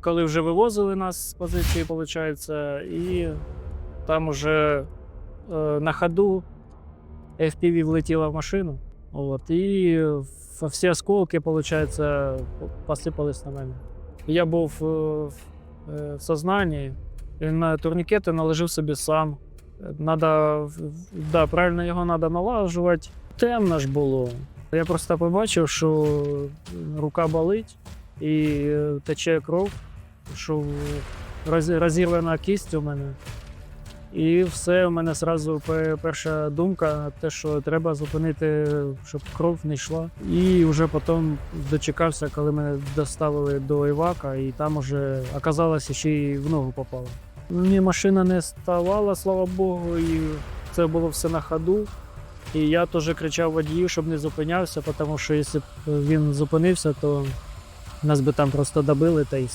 коли вже вивозили нас з позиції, виходить, і там уже е, на ходу FPV влетіла в машину. От, і всі осколки, виходить, посипались на мене. Я був е, в, е, в сознанні, і на турнікети наложив собі сам. Надо, да, правильно його треба налажувати. Темно ж було. Я просто побачив, що рука болить і тече кров, що роз- розірвана кість у мене. І все, у мене одразу перша думка, те, що треба зупинити, щоб кров не йшла. І вже потім дочекався, коли мене доставили до Івака, і там вже оказалося, ще й в ногу попало. Ні, машина не ставала, слава Богу, і це було все на ходу. І я теж кричав водію, щоб не зупинявся, тому що якщо б він зупинився, то нас би там просто добили та й.